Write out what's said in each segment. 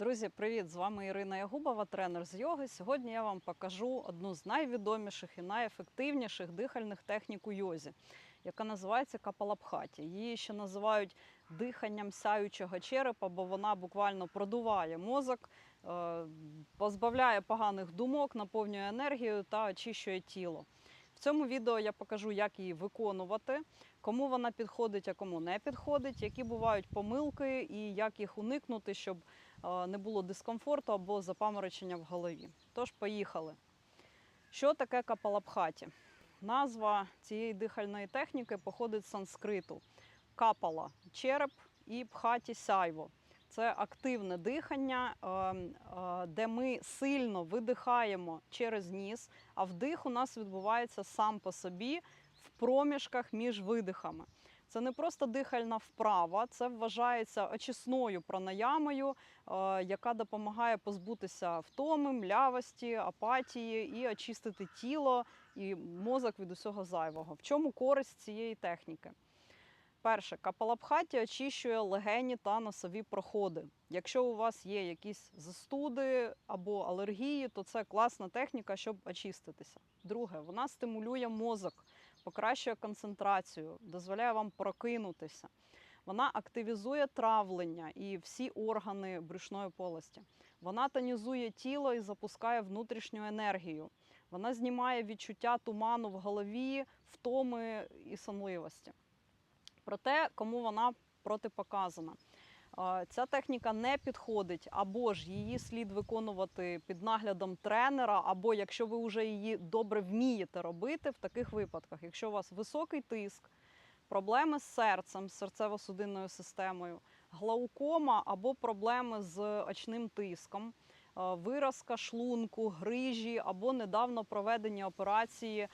Друзі, привіт! З вами Ірина Ягубова, тренер з йоги. Сьогодні я вам покажу одну з найвідоміших і найефективніших дихальних технік у йозі, яка називається капалабхаті. Її ще називають диханням сяючого черепа, бо вона буквально продуває мозок, е, позбавляє поганих думок, наповнює енергією та очищує тіло. В цьому відео я покажу, як її виконувати, кому вона підходить, а кому не підходить, які бувають помилки і як їх уникнути, щоб не було дискомфорту або запаморочення в голові. Тож, поїхали. Що таке капалабхаті? Назва цієї дихальної техніки походить з санскриту. Капала череп і пхаті сяйво. Це активне дихання, е, е, де ми сильно видихаємо через ніс, а вдих у нас відбувається сам по собі в проміжках між видихами. Це не просто дихальна вправа, це вважається очисною пранаямою, е, яка допомагає позбутися втоми, млявості, апатії і очистити тіло і мозок від усього зайвого. В чому користь цієї техніки? Перше, капалабхаті очищує легені та носові проходи. Якщо у вас є якісь застуди або алергії, то це класна техніка, щоб очиститися. Друге, вона стимулює мозок, покращує концентрацію, дозволяє вам прокинутися. Вона активізує травлення і всі органи брюшної полості. Вона тонізує тіло і запускає внутрішню енергію. Вона знімає відчуття туману в голові, втоми і сонливості про те, кому вона протипоказана. Ця техніка не підходить, або ж її слід виконувати під наглядом тренера, або якщо ви вже її добре вмієте робити в таких випадках, якщо у вас високий тиск, проблеми з серцем, з серцево-судинною системою, глаукома або проблеми з очним тиском, виразка шлунку, грижі або недавно проведені операції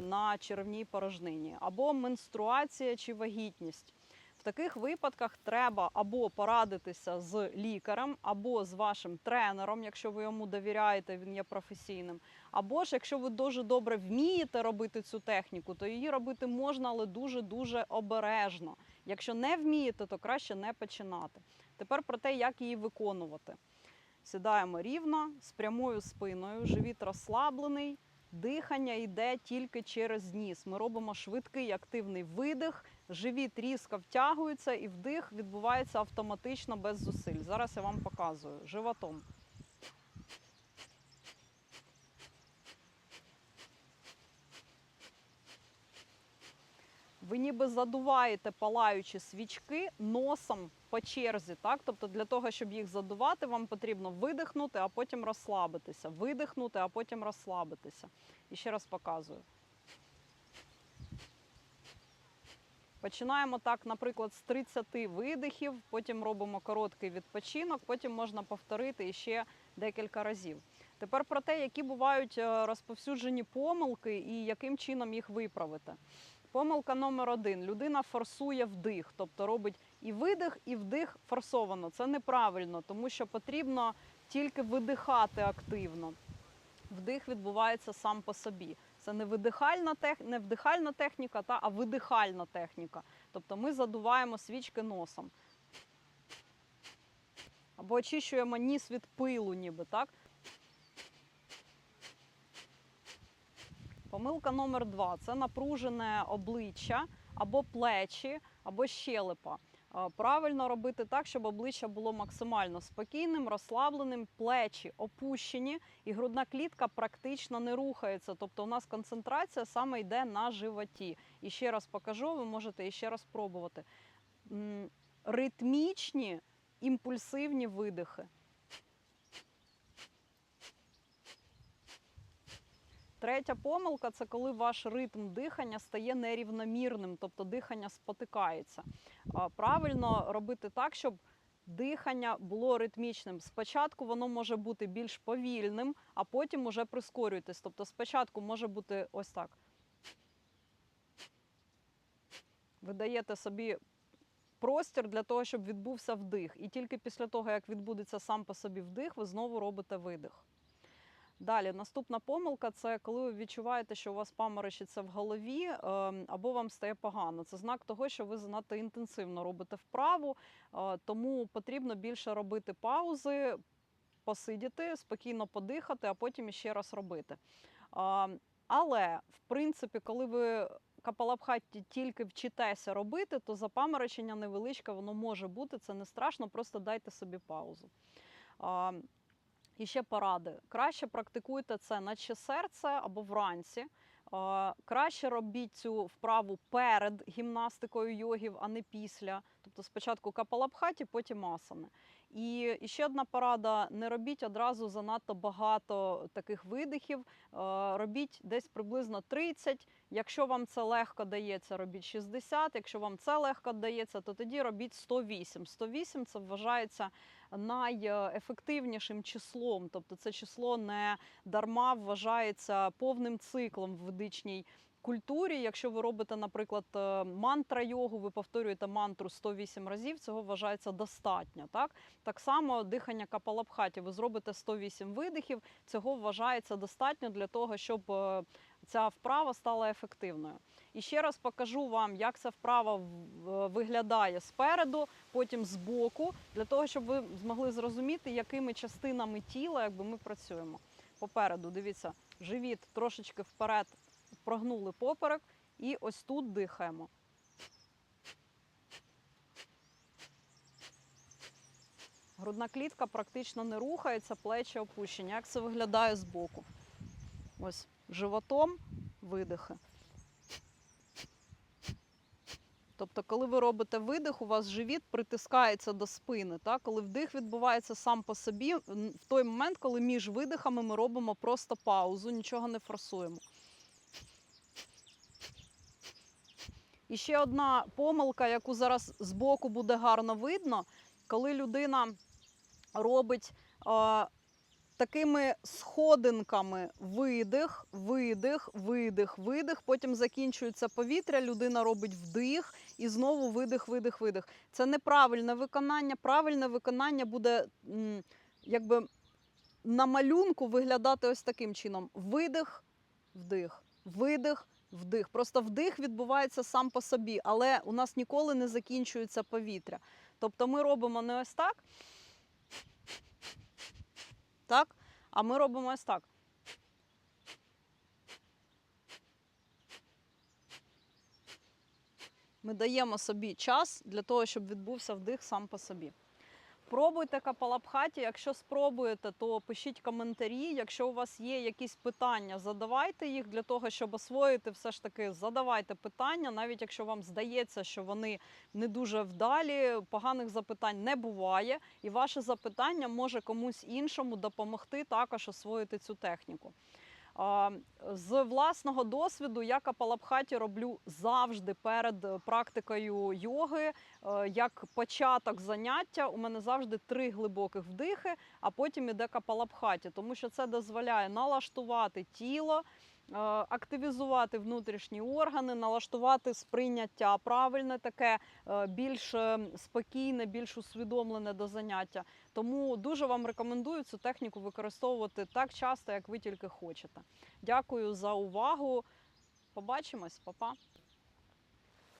на черевній порожнині, або менструація чи вагітність. В таких випадках треба або порадитися з лікарем, або з вашим тренером, якщо ви йому довіряєте, він є професійним. Або ж, якщо ви дуже добре вмієте робити цю техніку, то її робити можна, але дуже-дуже обережно. Якщо не вмієте, то краще не починати. Тепер про те, як її виконувати. Сідаємо рівно, з прямою спиною, живіт розслаблений, дихання йде тільки через ніс. Ми робимо швидкий активний видих, живіт різко втягується і вдих відбувається автоматично без зусиль. Зараз я вам показую животом. Ви ніби задуваєте палаючі свічки носом по черзі. Так? Тобто для того, щоб їх задувати, вам потрібно видихнути, а потім розслабитися. Видихнути, а потім розслабитися. І ще раз показую. Починаємо так, наприклад, з 30 видихів, потім робимо короткий відпочинок, потім можна повторити ще декілька разів. Тепер про те, які бувають е, розповсюджені помилки і яким чином їх виправити. Помилка номер один: людина форсує вдих, тобто робить і видих, і вдих форсовано. Це неправильно, тому що потрібно тільки видихати активно. Вдих відбувається сам по собі. Це не видихальна тех... не вдихальна техніка, та, а видихальна техніка. Тобто ми задуваємо свічки носом. Або очищуємо ніс від пилу, ніби так. Помилка номер два це напружене обличчя або плечі, або щелепа. Правильно робити так, щоб обличчя було максимально спокійним, розслабленим, плечі опущені, і грудна клітка практично не рухається. Тобто у нас концентрація саме йде на животі. І ще раз покажу, ви можете іще раз пробувати. Ритмічні імпульсивні видихи. Третя помилка це коли ваш ритм дихання стає нерівномірним, тобто дихання спотикається. Правильно робити так, щоб дихання було ритмічним. Спочатку воно може бути більш повільним, а потім уже прискорюйтесь. Тобто спочатку може бути ось так. Ви даєте собі простір для того, щоб відбувся вдих. І тільки після того, як відбудеться сам по собі вдих, ви знову робите видих. Далі, наступна помилка це коли ви відчуваєте, що у вас паморочиться в голові ем, або вам стає погано. Це знак того, що ви занадто інтенсивно робите вправу, е, тому потрібно більше робити паузи, посидіти, спокійно подихати, а потім іще раз робити. Але, в принципі, коли ви капалабхатті тільки вчитеся робити, то запаморочення невеличке, воно може бути, це не страшно, просто дайте собі паузу. І ще поради. Краще практикуйте це наче серце або вранці. Краще робіть цю вправу перед гімнастикою йогів, а не після. Тобто спочатку капалабхаті, потім асани. І, ще одна порада: не робіть одразу занадто багато таких видихів. Робіть десь приблизно 30. Якщо вам це легко дається, робіть 60. Якщо вам це легко дається, то тоді робіть 108. 108 це вважається найефективнішим числом. Тобто це число не дарма вважається повним циклом в ведичній культурі. Якщо ви робите, наприклад, е, мантра йогу, ви повторюєте мантру 108 разів, цього вважається достатньо. Так, так само дихання капалабхаті. Ви зробите 108 видихів, цього вважається достатньо для того, щоб е, ця вправа стала ефективною. І ще раз покажу вам, як ця вправа виглядає спереду, потім збоку, для того, щоб ви змогли зрозуміти, якими частинами тіла якби ми працюємо. Попереду, дивіться, живіт трошечки вперед прогнули поперек, і ось тут дихаємо. Грудна клітка практично не рухається, плечі опущені. Як це виглядає збоку? Ось животом видихи. Тобто, коли ви робите видих, у вас живіт притискається до спини. Так? Коли вдих відбувається сам по собі, в той момент, коли між видихами ми робимо просто паузу, нічого не форсуємо. І ще одна помилка, яку зараз збоку буде гарно видно, коли людина робить такими сходинками видих, видих, видих, видих. Потім закінчується повітря, людина робить вдих і знову видих, видих, видих. Це неправильне виконання. Правильне виконання буде якби на малюнку виглядати ось таким чином: видих, вдих, видих. Вдих. Просто вдих відбувається сам по собі, але у нас ніколи не закінчується повітря. Тобто ми робимо не ось так, так, а ми робимо ось так. Ми даємо собі час для того, щоб відбувся вдих сам по собі. Пробуйте капалабхаті. Якщо спробуєте, то пишіть коментарі. Якщо у вас є якісь питання, задавайте їх для того, щоб освоїти, все ж таки задавайте питання, навіть якщо вам здається, що вони не дуже вдалі, поганих запитань не буває, і ваше запитання може комусь іншому допомогти також освоїти цю техніку. З власного досвіду я капалабхаті роблю завжди перед е, практикою йоги. Е, Як початок заняття у мене завжди три глибоких вдихи, а потім іде капалабхаті, тому що це дозволяє налаштувати тіло, активізувати внутрішні органи, налаштувати сприйняття правильне, таке е, більш е, спокійне, більш усвідомлене до заняття. Тому дуже вам рекомендую цю техніку використовувати так часто, як ви тільки хочете. Дякую за увагу. Побачимось, па-па!